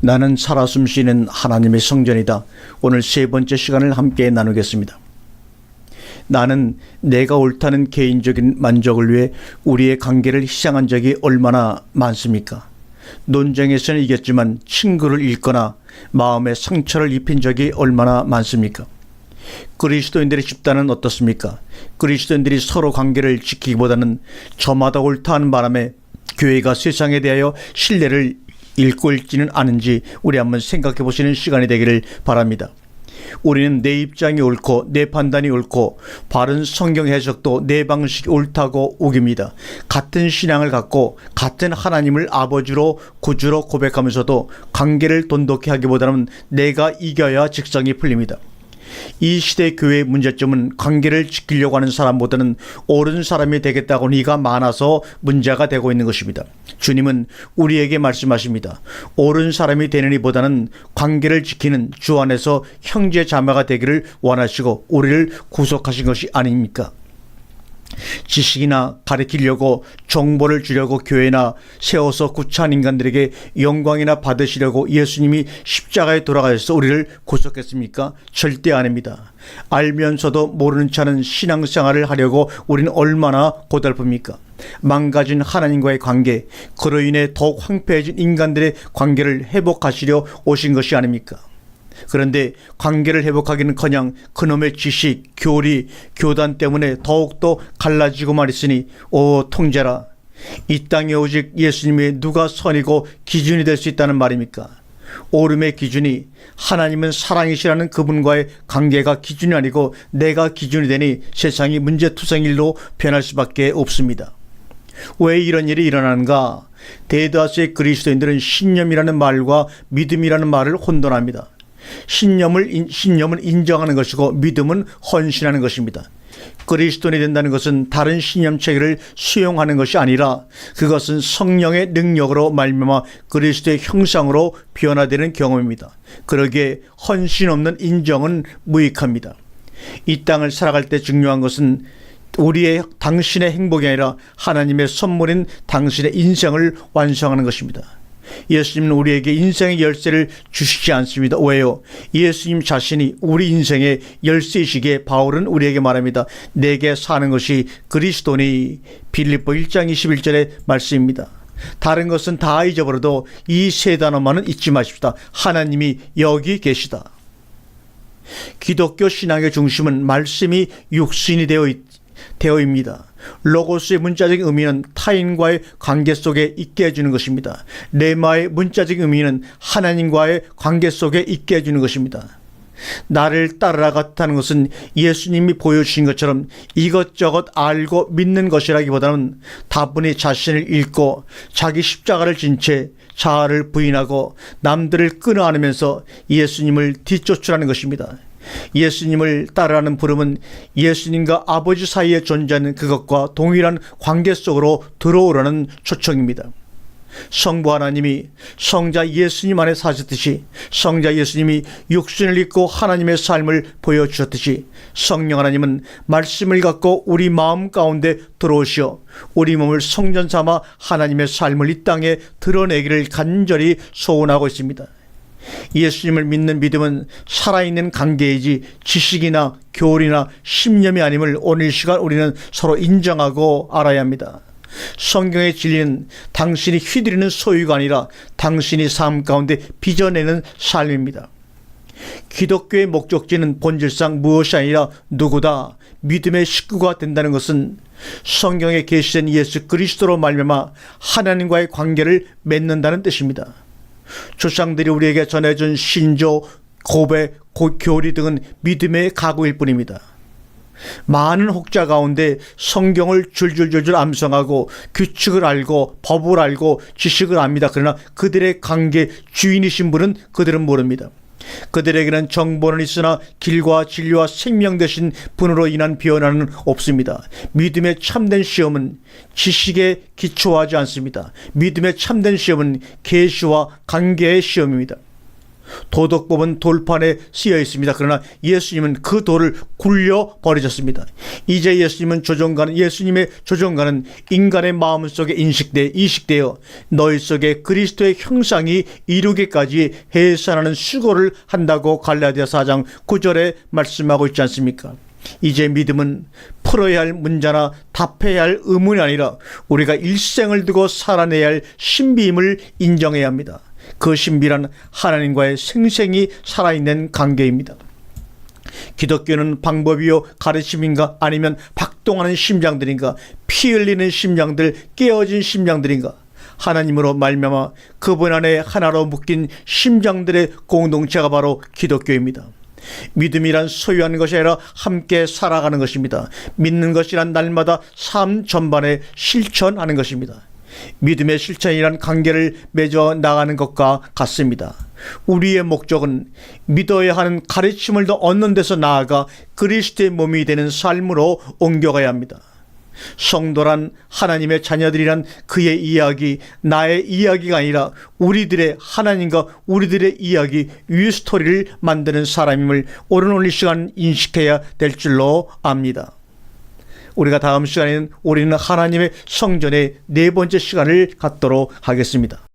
나는 살아 숨쉬는 하나님의 성전이다. 오늘 세 번째 시간을 함께 나누겠습니다. 나는 내가 옳다는 개인적인 만족을 위해 우리의 관계를 희생한 적이 얼마나 많습니까? 논쟁에서는 이겼지만 친구를 잃거나 마음에 상처를 입힌 적이 얼마나 많습니까? 그리스도인들의 집단은 어떻습니까? 그리스도인들이 서로 관계를 지키기보다는 저마다 옳다 하는 바람에 교회가 세상에 대하여 신뢰를 잃고 있지는 않은지 우리 한번 생각해 보시는 시간이 되기를 바랍니다. 우리는 내 입장이 옳고 내 판단이 옳고 바른 성경 해석도 내 방식이 옳다고 우깁니다. 같은 신앙을 갖고 같은 하나님을 아버지로 구주로 고백하면서도 관계를 돈독히 하기보다는 내가 이겨야 직성이 풀립니다. 이 시대 교회의 문제점은 관계를 지키려고 하는 사람보다는 옳은 사람이 되겠다고 니가 많아서 문제가 되고 있는 것입니다. 주님은 우리에게 말씀하십니다. 옳은 사람이 되느니보다는 관계를 지키는 주 안에서 형제 자매가 되기를 원하시고 우리를 구속하신 것이 아닙니까? 지식이나 가르치려고 정보를 주려고 교회나 세워서 구차한 인간들에게 영광이나 받으시려고 예수님이 십자가에 돌아가셔서 우리를 구속했습니까? 절대 아닙니다. 알면서도 모르는 차는 신앙생활을 하려고 우리는 얼마나 고달픕니까? 망가진 하나님과의 관계, 그로 인해 더욱 황폐해진 인간들의 관계를 회복하시려 오신 것이 아닙니까? 그런데 관계를 회복하기는커녕 그놈의 지식, 교리, 교단 때문에 더욱더 갈라지고만 있으니 오 통제라 이 땅에 오직 예수님이 누가 선이고 기준이 될 수 있다는 말입니까? 오름의 기준이 하나님은 사랑이시라는 그분과의 관계가 기준이 아니고 내가 기준이 되니 세상이 문제투성일로 변할 수밖에 없습니다. 왜 이런 일이 일어나는가? 대다수의 그리스도인들은 신념이라는 말과 믿음이라는 말을 혼돈합니다. 신념을 신념은 인정하는 것이고 믿음은 헌신하는 것입니다. 그리스도인이 된다는 것은 다른 신념 체계를 수용하는 것이 아니라 그것은 성령의 능력으로 말미암아 그리스도의 형상으로 변화되는 경험입니다. 그러기에 헌신 없는 인정은 무익합니다. 이 땅을 살아갈 때 중요한 것은 우리의 당신의 행복이 아니라 하나님의 선물인 당신의 인생을 완성하는 것입니다. 예수님은 우리에게 인생의 열쇠를 주시지 않습니다. 왜요? 예수님 자신이 우리 인생의 열쇠이시기에 바울은 우리에게 말합니다. 내게 사는 것이 그리스도니 빌립보 1장 21절의 말씀입니다. 다른 것은 다 잊어버려도 이 세 단어만은 잊지 마십시다. 하나님이 여기 계시다. 기독교 신앙의 중심은 말씀이 육신이 되어 있, 되어입니다. 로고스의 문자적인 의미는 타인과의 관계 속에 있게 해주는 것입니다. 레마의 문자적인 의미는 하나님과의 관계 속에 있게 해주는 것입니다. 나를 따라갔다는 것은 예수님이 보여주신 것처럼 이것저것 알고 믿는 것이라기보다는 다분히 자신을 읽고 자기 십자가를 진 채 자아를 부인하고 남들을 끊어 안으면서 예수님을 뒤쫓으라는 것입니다. 예수님을 따르라는 부름은 예수님과 아버지 사이에 존재하는 그것과 동일한 관계 속으로 들어오라는 초청입니다. 성부 하나님이 성자 예수님 안에 사셨듯이 성자 예수님이 육신을 입고 하나님의 삶을 보여주셨듯이 성령 하나님은 말씀을 갖고 우리 마음 가운데 들어오시어 우리 몸을 성전 삼아 하나님의 삶을 이 땅에 드러내기를 간절히 소원하고 있습니다. 예수님을 믿는 믿음은 살아있는 관계이지 지식이나 교리나 신념이 아님을 오늘 시간 우리는 서로 인정하고 알아야 합니다. 성경의 진리는 당신이 휘두르는 소유가 아니라 당신이 삶 가운데 빚어내는 삶입니다. 기독교의 목적지는 본질상 무엇이 아니라 누구다 믿음의 식구가 된다는 것은 성경에 계시된 예수 그리스도로 말미암아 하나님과의 관계를 맺는다는 뜻입니다. 조상들이 우리에게 전해준 신조, 고백, 교리 등은 믿음의 가구일 뿐입니다. 많은 혹자 가운데 성경을 줄줄줄줄 암송하고 규칙을 알고 법을 알고 지식을 압니다. 그러나 그들의 관계 주인이신 분은 그들은 모릅니다. 그들에게는 정보는 있으나 길과 진리와 생명 되신 분으로 인한 변화는 없습니다. 믿음의 참된 시험은 지식에 기초하지 않습니다. 믿음의 참된 시험은 계시와 관계의 시험입니다. 도덕법은 돌판에 쓰여 있습니다. 그러나 예수님은 그 돌을 굴려 버리셨습니다. 이제 예수님은 조정가는 예수님의 조정가는 인간의 마음 속에 인식돼 이식되어 너희 속에 그리스도의 형상이 이루기까지 해산하는 수고를 한다고 갈라디아 4장 9절에 말씀하고 있지 않습니까? 이제 믿음은 풀어야 할 문제나 답해야 할 의문이 아니라 우리가 일생을 두고 살아내야 할 신비임을 인정해야 합니다. 그 신비란 하나님과의 생생히 살아있는 관계입니다. 기독교는 방법이요 가르침인가 아니면 박동하는 심장들인가 피 흘리는 심장들 깨어진 심장들인가 하나님으로 말미암아 그분 안에 하나로 묶인 심장들의 공동체가 바로 기독교입니다. 믿음이란 소유하는 것이 아니라 함께 살아가는 것입니다. 믿는 것이란 날마다 삶 전반에 실천하는 것입니다. 믿음의 실천이란 관계를 맺어 나가는 것과 같습니다. 우리의 목적은 믿어야 하는 가르침을 더 얻는 데서 나아가 그리스도의 몸이 되는 삶으로 옮겨가야 합니다. 성도란 하나님의 자녀들이란 그의 이야기, 나의 이야기가 아니라 우리들의 하나님과 우리들의 이야기, 위스토리를 만드는 사람임을 오늘 오늘 시간 인식해야 될 줄로 압니다. 우리가 다음 시간에는 우리는 하나님의 성전의 네 번째 시간을 갖도록 하겠습니다.